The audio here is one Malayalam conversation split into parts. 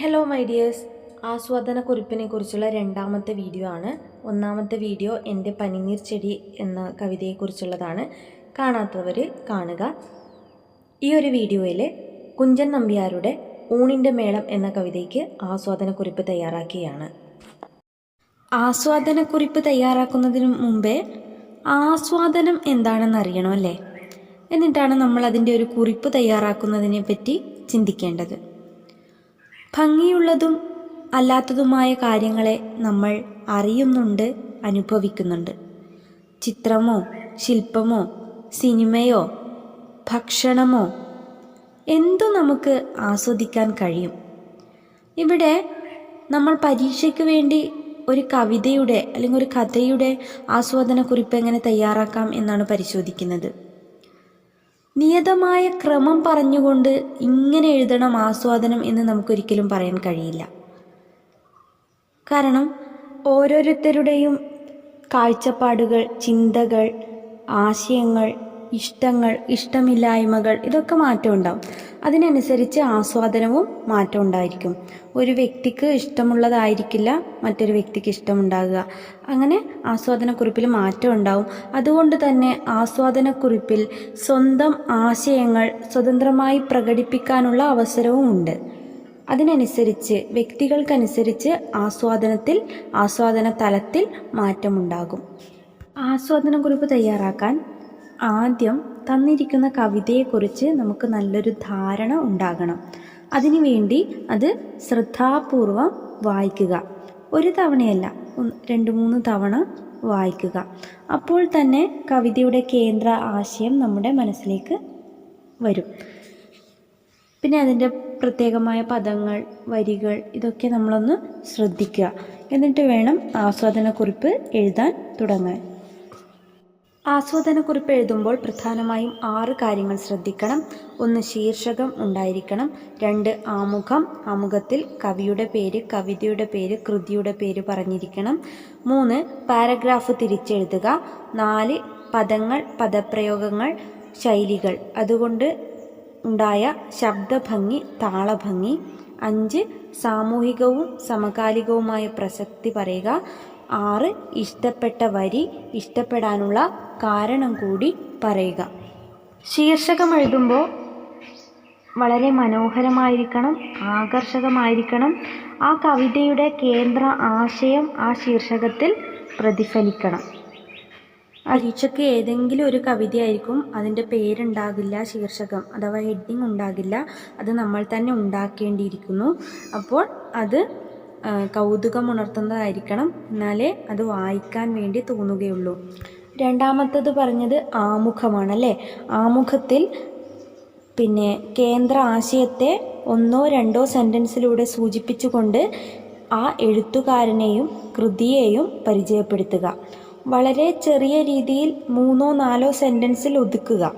ഹലോ മൈ ഡിയേഴ്സ് ആസ്വാദന കുറിപ്പിനെ കുറിച്ചുള്ള രണ്ടാമത്തെ വീഡിയോ ആണ്. ഒന്നാമത്തെ വീഡിയോ എന്റെ പനിനീർ ചെടി എന്ന കവിതയെക്കുറിച്ചുള്ളതാണ്. കാണാത്തവർ കാണുക. ഈ ഒരു വീഡിയോയിൽ കുഞ്ചൻ നമ്പ്യാരുടെ ഊണിന്റെ മേളം എന്ന കവിതയ്ക്ക് ആസ്വാദന കുറിപ്പ് തയ്യാറാക്കിയാണ്. ആസ്വാദനക്കുറിപ്പ് തയ്യാറാക്കുന്നതിന് മുമ്പേ ആസ്വാദനം എന്താണെന്ന് അറിയണമല്ലേ? എന്നിട്ടാണ് നമ്മൾ അതിന്റെ ഒരു കുറിപ്പ് തയ്യാറാക്കുന്നതിനെ പറ്റി ചിന്തിക്കേണ്ടത്. ഭംഗിയുള്ളതും അല്ലാത്തതുമായ കാര്യങ്ങളെ നമ്മൾ അറിയുന്നുണ്ട് അനുഭവിക്കുന്നുണ്ട്. ചിത്രമോ ശില്പമോ സിനിമയോ ഭക്ഷണമോ എന്തു നമുക്ക് ആസ്വദിക്കാൻ കഴിയും? ഇവിടെ നമ്മൾ പരീക്ഷയ്ക്ക് വേണ്ടി ഒരു കവിതയുടെ അല്ലെങ്കിൽ ഒരു കഥയുടെ ആസ്വാദന കുറിപ്പ് എങ്ങനെ തയ്യാറാക്കാം എന്നാണ് പരിശോധിക്കുന്നത്. നിയതമായ ക്രമം പറഞ്ഞുകൊണ്ട് ഇങ്ങനെ എഴുതണം ആസ്വാദനം എന്ന് നമുക്കൊരിക്കലും പറയാൻ കഴിയില്ല. കാരണം ഓരോരുത്തരുടെയും കാഴ്ചപ്പാടുകൾ ചിന്തകൾ ആശയങ്ങൾ ഇഷ്ടങ്ങൾ ഇഷ്ടമില്ലായ്മകൾ ഇതൊക്കെ മാറ്റം ഉണ്ടാവും. അതിനനുസരിച്ച് ആസ്വാദനവും മാറ്റം ഉണ്ടായിരിക്കും. ഒരു വ്യക്തിക്ക് ഇഷ്ടമുള്ളതായിരിക്കില്ല മറ്റൊരു വ്യക്തിക്ക് ഇഷ്ടമുണ്ടാകുക. അങ്ങനെ ആസ്വാദനക്കുറിപ്പിൽ മാറ്റം ഉണ്ടാവും. അതുകൊണ്ട് തന്നെ ആസ്വാദനക്കുറിപ്പിൽ സ്വന്തം ആശയങ്ങൾ സ്വതന്ത്രമായി പ്രകടിപ്പിക്കാനുള്ള അവസരവും ഉണ്ട്. അതിനനുസരിച്ച് വ്യക്തികൾക്കനുസരിച്ച് ആസ്വാദനത്തിൽ ആസ്വാദന തലത്തിൽ മാറ്റമുണ്ടാകും. ആസ്വാദനക്കുറിപ്പ് തയ്യാറാക്കാൻ ആദ്യം തന്നിരിക്കുന്ന കവിതയെക്കുറിച്ച് നമുക്ക് നല്ലൊരു ധാരണ ഉണ്ടാകണം. അതിനുവേണ്ടി അത് ശ്രദ്ധാപൂർവം വായിക്കുക. ഒരു തവണയല്ല രണ്ട് മൂന്ന് തവണ വായിക്കുക. അപ്പോൾ തന്നെ കവിതയുടെ കേന്ദ്ര ആശയം നമ്മുടെ മനസ്സിലേക്ക് വരും. പിന്നെ അതിന്റെ പ്രത്യേകമായ പദങ്ങൾ വരികൾ ഇതൊക്കെ നമ്മളൊന്ന് ശ്രദ്ധിക്കുക. എന്നിട്ട് വേണം ആസ്വാദനക്കുറിപ്പ് എഴുതാൻ തുടങ്ങാൻ. ആസ്വാദനക്കുറിപ്പ് എഴുതുമ്പോൾ പ്രധാനമായും ആറ് കാര്യങ്ങൾ ശ്രദ്ധിക്കണം. ഒന്ന് ശീർഷകം ഉണ്ടായിരിക്കണം. രണ്ട് ആമുഖം ആമുഖത്തിൽ കവിയുടെ പേര് കവിതയുടെ പേര് കൃതിയുടെ പേര് പറഞ്ഞിരിക്കണം. മൂന്ന് പാരഗ്രാഫ് തിരിച്ചെഴുതുക. നാല് പദങ്ങൾ പദപ്രയോഗങ്ങൾ ശൈലികൾ. അതുകൊണ്ട് ഉണ്ടായ ശബ്ദഭംഗി താളഭംഗി. അഞ്ച് സാമൂഹികവും സമകാലികവുമായ പ്രസക്തി പറയുക. ആറ് ഇഷ്ടപ്പെട്ട വരി ഇഷ്ടപ്പെടാനുള്ള കാരണം കൂടി പറയുക. ശീർഷകം എഴുതുമ്പോൾ വളരെ മനോഹരമായിരിക്കണം ആകർഷകമായിരിക്കണം. ആ കവിതയുടെ കേന്ദ്ര ആശയം ആ ശീർഷകത്തിൽ പ്രതിഫലിക്കണം. പരീക്ഷയ്ക്ക് ഏതെങ്കിലും ഒരു കവിതയായിരിക്കും അതിന്റെ പേരുണ്ടാകില്ല ശീർഷകം അഥവാ ഹെഡിങ് ഉണ്ടാകില്ല അത് നമ്മൾ തന്നെ ഉണ്ടാക്കേണ്ടിയിരിക്കുന്നു. അപ്പോൾ അത് കൗതുകമുണർത്തുന്നതായിരിക്കണം എന്നാലേ അത് വായിക്കാൻ വേണ്ടി തോന്നുകയുള്ളൂ. രണ്ടാമത്തത് പറഞ്ഞത് ആമുഖമാണ് അല്ലേ ആമുഖത്തിൽ പിന്നെ കേന്ദ്ര ആശയത്തെ ഒന്നോ രണ്ടോ സെന്റൻസിലൂടെ സൂചിപ്പിച്ചുകൊണ്ട് ആ എഴുത്തുകാരനെയും കൃതിയെയും പരിചയപ്പെടുത്തുക. വളരെ ചെറിയ രീതിയിൽ മൂന്നോ നാലോ സെന്റൻസിൽ ഒതുക്കുക.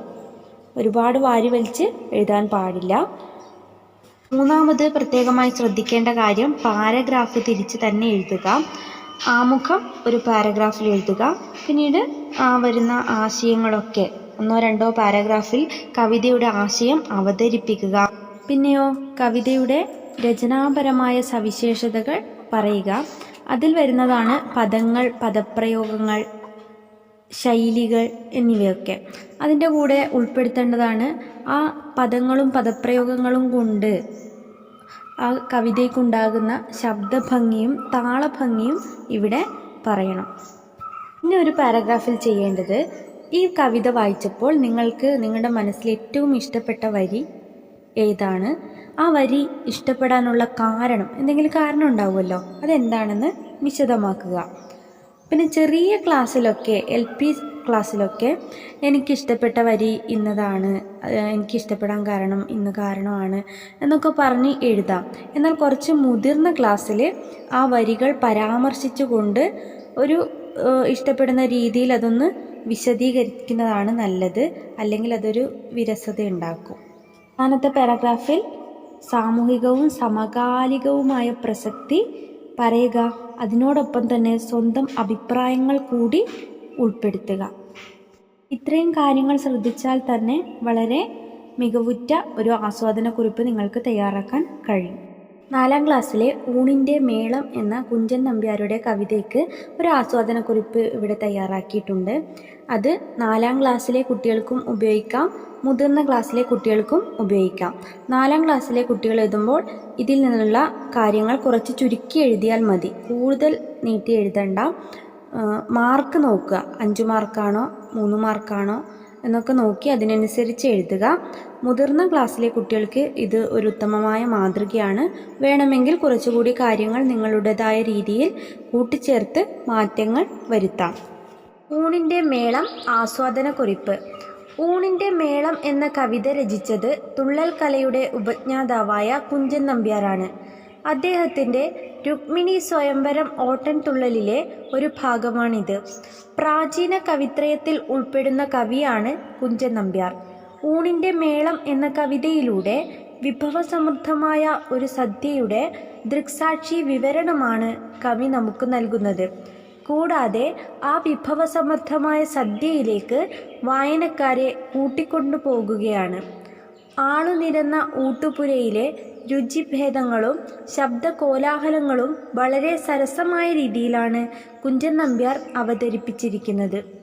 ഒരുപാട് വാരി വലിച്ച് എഴുതാൻ പാടില്ല. മൂന്നാമത് പ്രത്യേകമായി ശ്രദ്ധിക്കേണ്ട കാര്യം പാരഗ്രാഫ് തിരിച്ച് തന്നെ എഴുതുക. ആമുഖം ഒരു പാരഗ്രാഫിൽ എഴുതുക. പിന്നീട് വരുന്ന ആശയങ്ങളൊക്കെ ഒന്നോ രണ്ടോ പാരഗ്രാഫിൽ കവിതയുടെ ആശയം അവതരിപ്പിക്കുക. പിന്നെയോ കവിതയുടെ രചനാപരമായ സവിശേഷതകൾ പറയുക. അതിൽ വരുന്നതാണ് പദങ്ങൾ പദപ്രയോഗങ്ങൾ ശൈലികൾ എന്നിവയൊക്കെ. അതിന്റെ കൂടെ ഉൾപ്പെടുത്തേണ്ടതാണ് ആ പദങ്ങളും പദപ്രയോഗങ്ങളും കൊണ്ട് ആ കവിതയ്ക്കുണ്ടാകുന്ന ശബ്ദഭംഗിയും താളഭംഗിയും ഇവിടെ പറയണം. ഇനി ഒരു പാരഗ്രാഫിൽ ചെയ്യേണ്ടത് ഈ കവിത വായിച്ചപ്പോൾ നിങ്ങൾക്ക് നിങ്ങളുടെ മനസ്സിൽ ഏറ്റവും ഇഷ്ടപ്പെട്ട വരി ഏതാണ്? ആ വരി ഇഷ്ടപ്പെടാനുള്ള കാരണം എന്തെങ്കിലും കാരണം ഉണ്ടാവുമല്ലോ. അതെന്താണെന്ന് വിശദമാക്കുക. പിന്നെ ചെറിയ ക്ലാസ്സിലൊക്കെ എൽ പി ക്ലാസ്സിലൊക്കെ എനിക്കിഷ്ടപ്പെട്ട വരി ഇന്നതാണ്. എനിക്കിഷ്ടപ്പെടാൻ കാരണം ഇന്ന് കാരണമാണ് എന്നൊക്കെ പറഞ്ഞ് എഴുതാം. എന്നാൽ കുറച്ച് മുതിർന്ന ക്ലാസ്സിൽ ആ വരികൾ പരാമർശിച്ചുകൊണ്ട് ഒരു ഇഷ്ടപ്പെടുന്ന രീതിയിൽ അതൊന്ന് വിശദീകരിക്കുന്നതാണ് നല്ലത്. അല്ലെങ്കിൽ അതൊരു വിരസത ഉണ്ടാക്കും അവസാനത്തെ പാരഗ്രാഫിൽ സാമൂഹികവും സമകാലികവുമായ പ്രസക്തി പറയുക. അതിനോടൊപ്പം തന്നെ സ്വന്തം അഭിപ്രായങ്ങൾ കൂടി ഉൾപ്പെടുത്തുക. ഇത്രയും കാര്യങ്ങൾ ശ്രദ്ധിച്ചാൽ തന്നെ വളരെ മികവുറ്റ ഒരു ആസ്വാദനക്കുറിപ്പ് നിങ്ങൾക്ക് തയ്യാറാക്കാൻ കഴിയും. നാലാം ക്ലാസ്സിലെ ഊണിന്റെ മേളം എന്ന കുഞ്ചൻ നമ്പ്യാരുടെ കവിതയ്ക്ക് ഒരു ആസ്വാദനക്കുറിപ്പ് ഇവിടെ തയ്യാറാക്കിയിട്ടുണ്ട്. അത് നാലാം ക്ലാസ്സിലെ കുട്ടികൾക്കും ഉപയോഗിക്കാം. മുതിർന്ന ക്ലാസ്സിലെ കുട്ടികൾക്കും ഉപയോഗിക്കാം. നാലാം ക്ലാസ്സിലെ കുട്ടികൾ എഴുതുമ്പോൾ ഇതിൽ നിന്നുള്ള കാര്യങ്ങൾ കുറച്ച് ചുരുക്കി എഴുതിയാൽ മതി. കൂടുതൽ നീട്ടി എഴുതണ്ട. മാർക്ക് നോക്കുക. അഞ്ച് മാർക്കാണോ മൂന്ന് മാർക്കാണോ എന്നൊക്കെ നോക്കി അതിനനുസരിച്ച് എഴുതുക. മുതിർന്ന ക്ലാസ്സിലെ കുട്ടികൾക്ക് ഇത് ഒരു ഉത്തമമായ മാതൃകയാണ്. വേണമെങ്കിൽ കുറച്ചുകൂടി കാര്യങ്ങൾ നിങ്ങളുടേതായ രീതിയിൽ കൂട്ടിച്ചേർത്ത് മാറ്റങ്ങൾ വരുത്താം. ഊണിന്റെ മേളം ആസ്വാദനക്കുറിപ്പ്. ഊണിന്റെ മേളം എന്ന കവിത രചിച്ചത് തുള്ളൽ കലയുടെ ഉപജ്ഞാതാവായ കുഞ്ചൻ നമ്പ്യാരാണ്. അദ്ദേഹത്തിന്റെ രുക്മിണി സ്വയംവരം ഓട്ടൻതുള്ളലിലെ ഒരു ഭാഗമാണിത്. പ്രാചീന കവിത്രയത്തിൽ ഉൾപ്പെടുന്ന കവിയാണ് കുഞ്ചൻ നമ്പ്യാർ. ഊണിന്റെ മേളം എന്ന കവിതയിലൂടെ വിഭവസമൃദ്ധമായ ഒരു സദ്യയുടെ ദൃക്സാക്ഷി വിവരണമാണ് കവി നമുക്ക് നൽകുന്നത്. കൂടാതെ ആ വിഭവസമൃദ്ധമായ സദ്യയിലേക്ക് വായനക്കാരെ കൂട്ടിക്കൊണ്ടുപോകുകയാണ് ആളുനിരന്ന ഊട്ടുപുരയിലെ രുചിഭേദങ്ങളും ശബ്ദകോലാഹലങ്ങളും വളരെ സരസമായ രീതിയിലാണ് കുഞ്ചൻ നമ്പ്യാർ അവതരിപ്പിച്ചിരിക്കുന്നത്.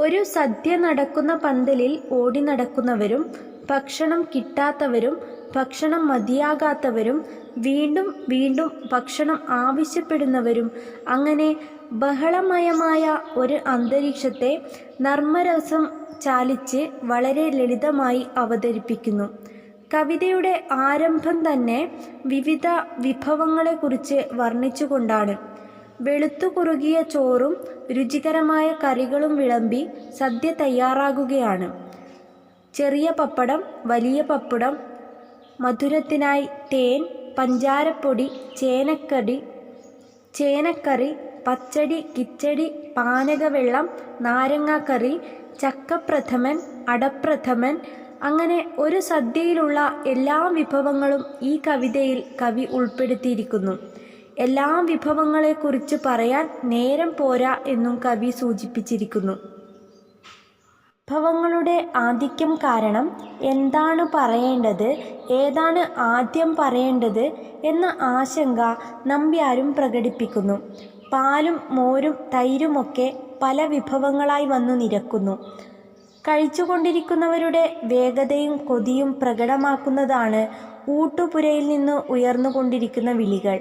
ഒരു സദ്യ നടക്കുന്ന പന്തലിൽ ഓടി നടക്കുന്നവരും ഭക്ഷണം കിട്ടാത്തവരും ഭക്ഷണം മതിയാകാത്തവരും വീണ്ടും വീണ്ടും ഭക്ഷണം ആവശ്യപ്പെടുന്നവരും അങ്ങനെ ബഹളമയമായ ഒരു അന്തരീക്ഷത്തെ നർമ്മരസം ചാലിച്ച് വളരെ ലളിതമായി അവതരിപ്പിക്കുന്നു. കവിതയുടെ ആരംഭം തന്നെ വിവിധ വിഭവങ്ങളെക്കുറിച്ച് വർണിച്ചുകൊണ്ടാണ്. വെളുത്തു കുറുകിയ ചോറും രുചികരമായ കറികളും വിളമ്പി സദ്യ തയ്യാറാകുകയാണ്. ചെറിയ പപ്പടം വലിയ പപ്പടം മധുരത്തിനായി തേൻ പഞ്ചാരപ്പൊടി ചേനക്കടി ചേനക്കറി പച്ചടി കിച്ചടി പാനകവെള്ളം നാരങ്ങാക്കറി ചക്കപ്രഥമൻ അടപ്രഥമൻ അങ്ങനെ ഒരു സദ്യയിലുള്ള എല്ലാ വിഭവങ്ങളും ഈ കവിതയിൽ കവി ഉൾപ്പെടുത്തിയിരിക്കുന്നു. എല്ലാ വിഭവങ്ങളെക്കുറിച്ച് പറയാൻ നേരം പോരാ എന്നും കവി സൂചിപ്പിച്ചിരിക്കുന്നു. വിഭവങ്ങളുടെ ആധിക്യം കാരണം എന്താണ് പറയേണ്ടത് ഏതാണ് ആദ്യം പറയേണ്ടത് എന്ന ആശങ്ക നമ്പ്യാരും പ്രകടിപ്പിക്കുന്നു. പാലും മോരും തൈരുമൊക്കെ പല വിഭവങ്ങളായി വന്നു നിരക്കുന്നു. കഴിച്ചുകൊണ്ടിരിക്കുന്നവരുടെ വേഗതയും കൊതിയും പ്രകടമാക്കുന്നതാണ് ഊട്ടുപുരയിൽ നിന്ന് ഉയർന്നുകൊണ്ടിരിക്കുന്ന വിളികൾ.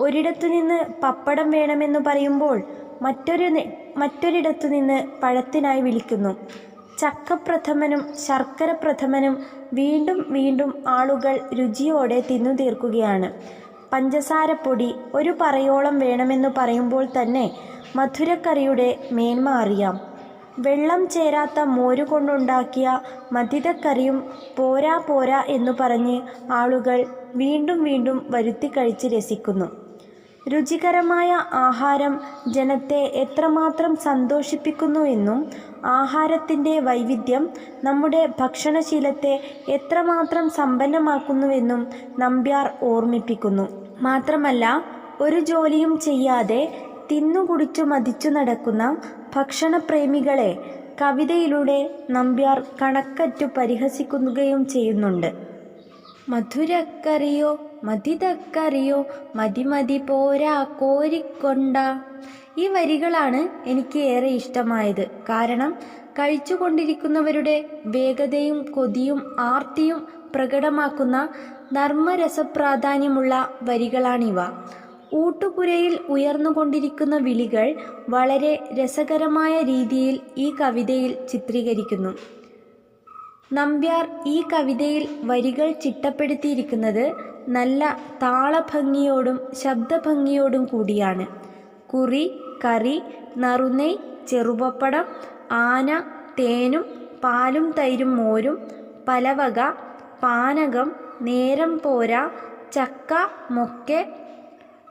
ഒരിടത്തു നിന്ന് പപ്പടം വേണമെന്ന് പറയുമ്പോൾ മറ്റൊരു മറ്റൊരിടത്തു നിന്ന് പഴത്തിനായി വിളിക്കുന്നു. ചക്കപ്രഥമനും ശർക്കര പ്രഥമനും വീണ്ടും വീണ്ടും ആളുകൾ രുചിയോടെ തിന്നു തീർക്കുകയാണ്. പഞ്ചസാരപ്പൊടി ഒരു പറയോളം വേണമെന്ന് പറയുമ്പോൾ തന്നെ മധുരക്കറിയുടെ മേന്മ അറിയാം. വെള്ളം ചേരാത്ത മോര് മതിതക്കറിയും പോരാ പോരാ എന്ന് പറഞ്ഞ് ആളുകൾ വീണ്ടും വീണ്ടും വരുത്തി കഴിച്ച് രസിക്കുന്നു. രുചികരമായ ആഹാരം ജനത്തെ എത്രമാത്രം സന്തോഷിപ്പിക്കുന്നു എന്നും ആഹാരത്തിന്റെ വൈവിധ്യം നമ്മുടെ ഭക്ഷണശീലത്തെ എത്രമാത്രം സമ്പന്നമാക്കുന്നുവെന്നും നമ്പ്യാർ ഓർമ്മിപ്പിക്കുന്നു. മാത്രമല്ല ഒരു ജോലിയും ചെയ്യാതെ തിന്നുകുടിച്ചു മതിച്ചു നടക്കുന്ന ഭക്ഷണപ്രേമികളെ കവിതയിലൂടെ നമ്പ്യാർ കണക്കറ്റു പരിഹസിക്കുകയും ചെയ്യുന്നുണ്ട്. മധുരക്കറിയോ മതിതക്കറിയോ മതി മതി പോരാ കോരിക്കൊണ്ട. ഈ വരികളാണ് എനിക്ക് ഏറെ ഇഷ്ടമായത്. കാരണം കഴിച്ചുകൊണ്ടിരിക്കുന്നവരുടെ വേഗതയും കൊതിയും ആർത്തിയും പ്രകടമാക്കുന്ന നർമ്മരസപ്രാധാന്യമുള്ള വരികളാണിവ. ഊട്ടുപുരയിൽ ഉയർന്നുകൊണ്ടിരിക്കുന്ന വിളികൾ വളരെ രസകരമായ രീതിയിൽ ഈ കവിതയിൽ ചിത്രീകരിക്കുന്നു. നമ്പ്യാർ ഈ കവിതയിൽ വരികൾ ചിട്ടപ്പെടുത്തിയിരിക്കുന്നത് നല്ല താളഭംഗിയോടും ശബ്ദഭംഗിയോടും കൂടിയാണ്. കുറി കറി നറുനെയ് ചെറുപപ്പടം ആന തേനും പാലും തൈരും മോരും പലവക പാനകം നേരം പോര ചക്ക മൊക്കെ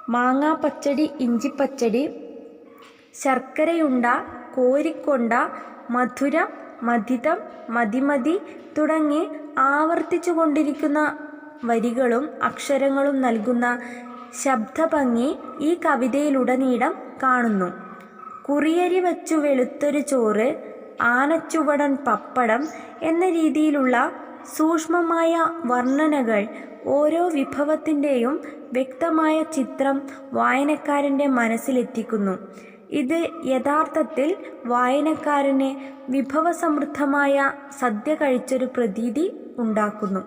മാങ്ങാപ്പച്ചടി ഇഞ്ചിപ്പച്ചടി ശർക്കരയുണ്ട കോരിക്കൊണ്ട മധുരം മധിതം മതിമതി തുടങ്ങി ആവർത്തിച്ചു കൊണ്ടിരിക്കുന്ന വരികളും അക്ഷരങ്ങളും നൽകുന്ന ശബ്ദഭംഗി ഈ കവിതയിലുടനീളം കാണുന്നു. കുറിയരി വച്ചു വെളുത്തൊരു ചോറ് ആനച്ചുവടൻ പപ്പടം എന്ന രീതിയിലുള്ള സൂക്ഷ്മമായ വർണനകൾ ഓരോ വിഭവത്തിന്റെയും വ്യക്തമായ ചിത്രം വായനക്കാരന്റെ മനസ്സിലെത്തിക്കുന്നു. ഇത് യഥാർത്ഥത്തിൽ വായനക്കാരന് വിഭവസമൃദ്ധമായ സദ്യ കഴിച്ചൊരു പ്രതീതി ഉണ്ടാക്കുന്നു.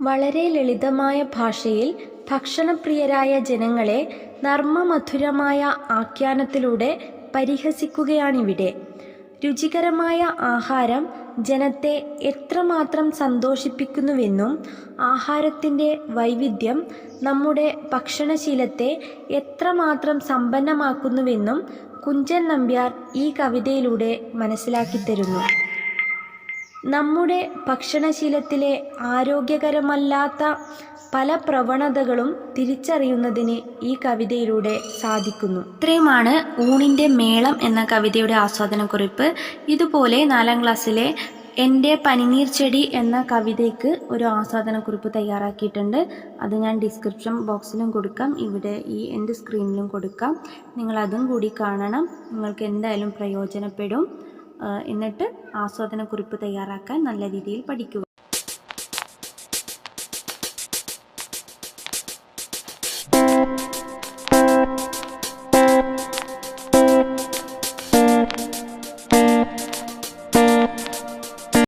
വളരെ ലളിതമായ ഭാഷയിൽ ഭക്ഷണപ്രിയരായ ജനങ്ങളെ നർമ്മമധുരമായ ആഖ്യാനത്തിലൂടെ പരിഹസിക്കുകയാണിവിടെ. രുചികരമായ ആഹാരം ജനത്തെ എത്രമാത്രം സന്തോഷിപ്പിക്കുന്നുവെന്നും ആഹാരത്തിന്റെ വൈവിധ്യം നമ്മുടെ ഭക്ഷണശീലത്തെ എത്രമാത്രം സമ്പന്നമാക്കുന്നുവെന്നും കുഞ്ചൻ നമ്പ്യാർ ഈ കവിതയിലൂടെ മനസ്സിലാക്കിത്തരുന്നു. നമ്മുടെ ഭക്ഷണശീലത്തിലെ ആരോഗ്യകരമല്ലാത്ത പല പ്രവണതകളും തിരിച്ചറിയുന്നതിന് ഈ കവിതയിലൂടെ സാധിക്കുന്നു. ഇത്രയുമാണ് ഊണിന്റെ മേളം എന്ന കവിതയുടെ ആസ്വാദനക്കുറിപ്പ്. ഇതുപോലെ നാലാം ക്ലാസ്സിലെ എന്റെ പനിനീർ ചെടി എന്ന കവിതയ്ക്ക് ഒരു ആസ്വാദനക്കുറിപ്പ് തയ്യാറാക്കിയിട്ടുണ്ട്. അത് ഞാൻ ഡിസ്ക്രിപ്ഷൻ ബോക്സിലും കൊടുക്കാം. ഇവിടെ ഈ എന്റെ സ്ക്രീനിലും കൊടുക്കാം. നിങ്ങളതും കൂടി കാണണം. നിങ്ങൾക്ക് എന്തായാലും പ്രയോജനപ്പെടും. എന്നിട്ട് ആസ്വാദനക്കുറിപ്പ് തയ്യാറാക്കാൻ നല്ല രീതിയിൽ പഠിക്കുക.